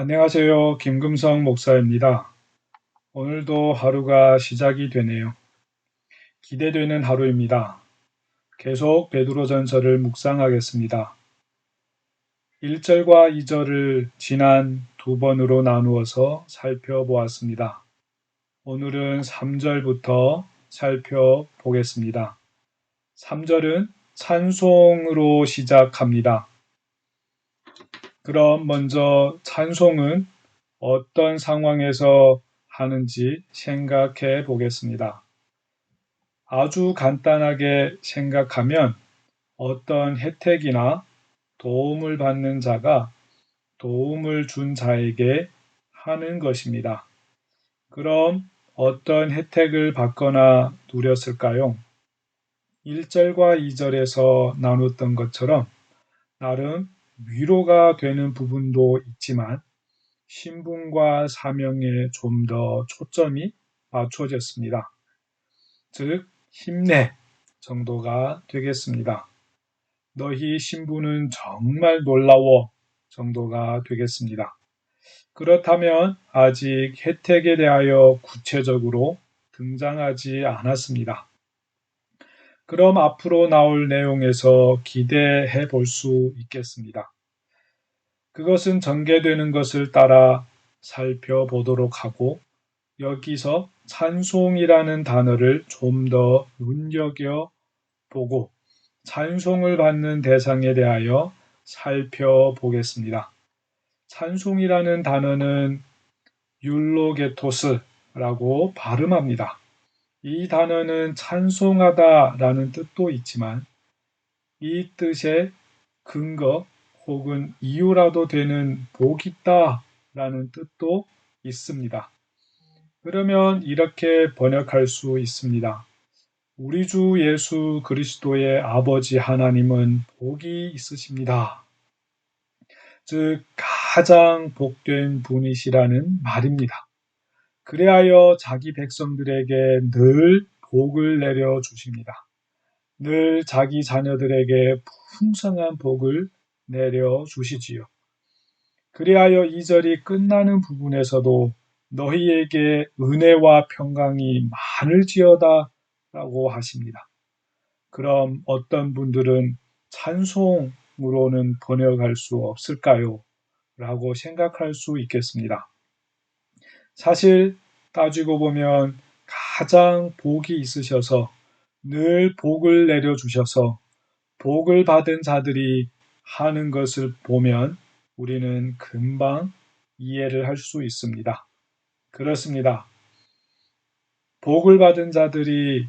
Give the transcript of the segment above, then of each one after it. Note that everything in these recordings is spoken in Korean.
안녕하세요. 김금성 목사입니다. 오늘도 하루가 시작이 되네요. 기대되는 하루입니다. 계속 베드로 전서를 묵상하겠습니다. 1절과 2절을 지난 두 번으로 나누어서 살펴보았습니다. 오늘은 3절부터 살펴보겠습니다. 3절은 찬송으로 시작합니다. 그럼 먼저 찬송은 어떤 상황에서 하는지 생각해 보겠습니다. 아주 간단하게 생각하면 어떤 혜택이나 도움을 받는 자가 도움을 준 자에게 하는 것입니다. 그럼 어떤 혜택을 받거나 누렸을까요? 1절과 2절에서 나눴던 것처럼 나름 위로가 되는 부분도 있지만 신분과 사명에 좀 더 초점이 맞춰졌습니다. 즉, 힘내 정도가 되겠습니다. 너희 신분은 정말 놀라워 정도가 되겠습니다. 그렇다면 아직 혜택에 대하여 구체적으로 등장하지 않았습니다. 그럼 앞으로 나올 내용에서 기대해 볼 수 있겠습니다. 그것은 전개되는 것을 따라 살펴보도록 하고 여기서 찬송이라는 단어를 좀 더 눈여겨 보고 찬송을 받는 대상에 대하여 살펴보겠습니다. 찬송이라는 단어는 율로게토스라고 발음합니다. 이 단어는 찬송하다라는 뜻도 있지만 이 뜻의 근거 혹은 이유라도 되는 복 있다 라는 뜻도 있습니다. 그러면 이렇게 번역할 수 있습니다. 우리 주 예수 그리스도의 아버지 하나님은 복이 있으십니다. 즉, 가장 복된 분이시라는 말입니다. 그리하여 자기 백성들에게 늘 복을 내려 주십니다. 늘 자기 자녀들에게 풍성한 복을 내려 주시지요. 그리하여 이 절이 끝나는 부분에서도 너희에게 은혜와 평강이 많을지어다 라고 하십니다. 그럼 어떤 분들은 찬송으로는 번역할 수 없을까요? 라고 생각할 수 있겠습니다. 사실 따지고 보면 가장 복이 있으셔서 늘 복을 내려주셔서 복을 받은 자들이 하는 것을 보면 우리는 금방 이해를 할 수 있습니다. 그렇습니다. 복을 받은 자들이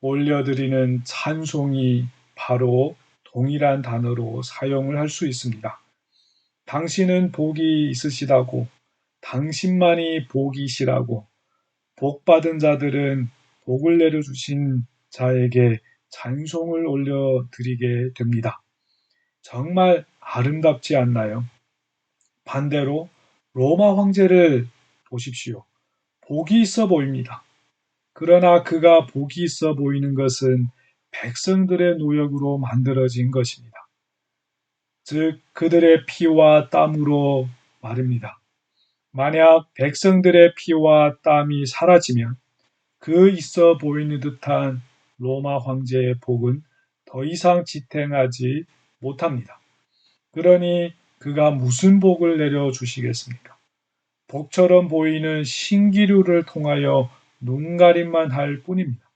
올려드리는 찬송이 바로 동일한 단어로 사용을 할 수 있습니다. 당신은 복이 있으시다고 당신만이 복이시라고 복 받은 자들은 복을 내려주신 자에게 찬송을 올려드리게 됩니다. 정말 아름답지 않나요? 반대로 로마 황제를 보십시오. 복이 있어 보입니다. 그러나 그가 복이 있어 보이는 것은 백성들의 노력으로 만들어진 것입니다. 즉, 그들의 피와 땀으로 말입니다. 만약 백성들의 피와 땀이 사라지면 그 있어 보이는 듯한 로마 황제의 복은 더 이상 지탱하지 못합니다. 그러니 그가 무슨 복을 내려 주시겠습니까? 복처럼 보이는 신기류를 통하여 눈가림만 할 뿐입니다.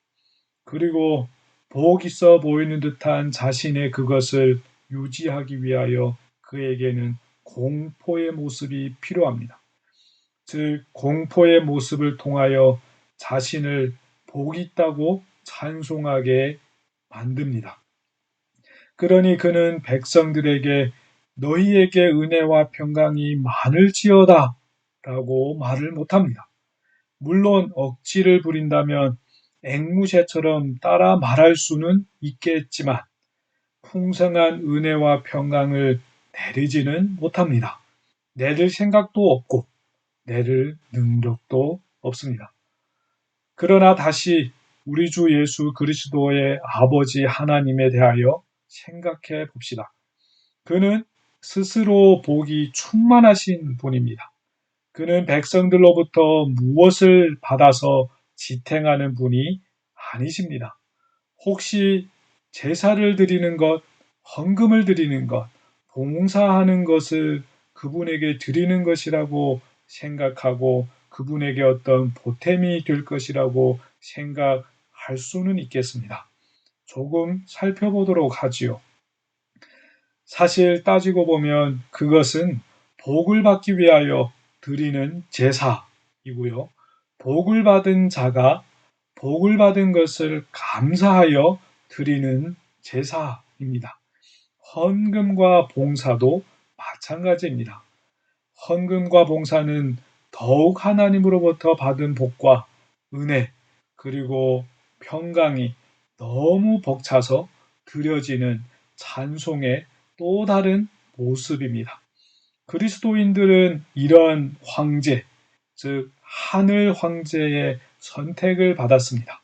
그리고 복 있어 보이는 듯한 자신의 그것을 유지하기 위하여 그에게는 공포의 모습이 필요합니다. 즉 공포의 모습을 통하여 자신을 복 있다고 찬송하게 만듭니다. 그러니 그는 백성들에게 너희에게 은혜와 평강이 많을지어다 라고 말을 못합니다. 물론 억지를 부린다면 앵무새처럼 따라 말할 수는 있겠지만 풍성한 은혜와 평강을 내리지는 못합니다. 내릴 생각도 없고 내를 능력도 없습니다. 그러나 다시 우리 주 예수 그리스도의 아버지 하나님에 대하여 생각해 봅시다. 그는 스스로 복이 충만하신 분입니다. 그는 백성들로부터 무엇을 받아서 지탱하는 분이 아니십니다. 혹시 제사를 드리는 것, 헌금을 드리는 것, 봉사하는 것을 그분에게 드리는 것이라고 생각하고 그분에게 어떤 보탬이 될 것이라고 생각할 수는 있겠습니다. 조금 살펴보도록 하지요. 사실 따지고 보면 그것은 복을 받기 위하여 드리는 제사이고요. 복을 받은 자가 복을 받은 것을 감사하여 드리는 제사입니다. 헌금과 봉사도 마찬가지입니다. 헌금과 봉사는 더욱 하나님으로부터 받은 복과 은혜 그리고 평강이 너무 벅차서 드려지는 찬송의 또 다른 모습입니다. 그리스도인들은 이런 황제, 즉 하늘 황제의 선택을 받았습니다.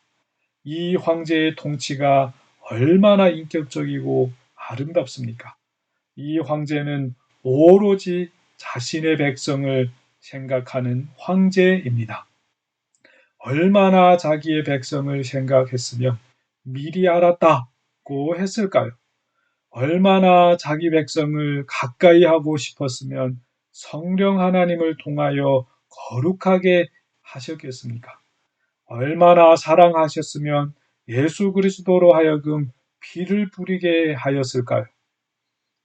이 황제의 통치가 얼마나 인격적이고 아름답습니까? 이 황제는 오로지 자신의 백성을 생각하는 황제입니다. 얼마나 자기의 백성을 생각했으면 미리 알았다고 했을까요? 얼마나 자기 백성을 가까이 하고 싶었으면 성령 하나님을 통하여 거룩하게 하셨겠습니까? 얼마나 사랑하셨으면 예수 그리스도로 하여금 피를 뿌리게 하였을까요?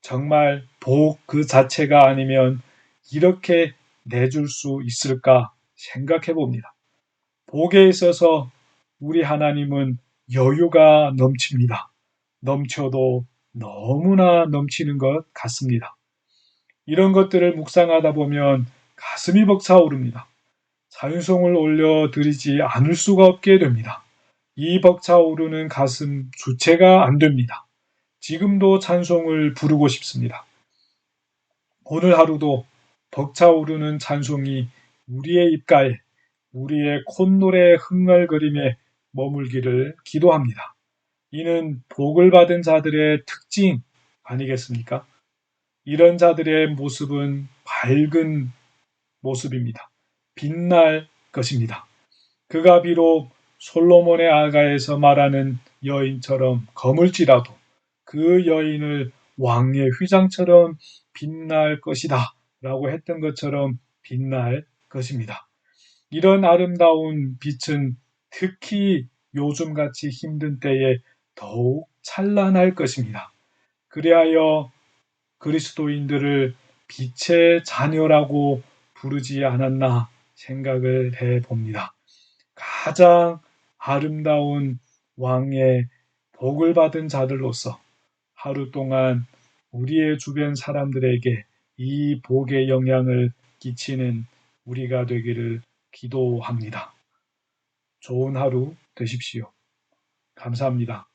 정말 복 그 자체가 아니면 이렇게 내줄 수 있을까 생각해 봅니다. 복에 있어서 우리 하나님은 여유가 넘칩니다. 넘쳐도 너무나 넘치는 것 같습니다. 이런 것들을 묵상하다 보면 가슴이 벅차오릅니다. 찬송을 올려드리지 않을 수가 없게 됩니다. 이 벅차오르는 가슴 주체가 안 됩니다. 지금도 찬송을 부르고 싶습니다. 오늘 하루도 벅차오르는 찬송이 우리의 입가에 우리의 콧노래 흥얼거림에 머물기를 기도합니다. 이는 복을 받은 자들의 특징 아니겠습니까? 이런 자들의 모습은 밝은 모습입니다. 빛날 것입니다. 그가 비록 솔로몬의 아가에서 말하는 여인처럼 거물지라도 그 여인을 왕의 휘장처럼 빛날 것이다 라고 했던 것처럼 빛날 것입니다. 이런 아름다운 빛은 특히 요즘같이 힘든 때에 더욱 찬란할 것입니다. 그리하여 그리스도인들을 빛의 자녀라고 부르지 않았나 생각을 해 봅니다. 가장 아름다운 왕의 복을 받은 자들로서 하루 동안 우리의 주변 사람들에게 이 복의 영향을 끼치는 우리가 되기를 기도합니다. 좋은 하루 되십시오. 감사합니다.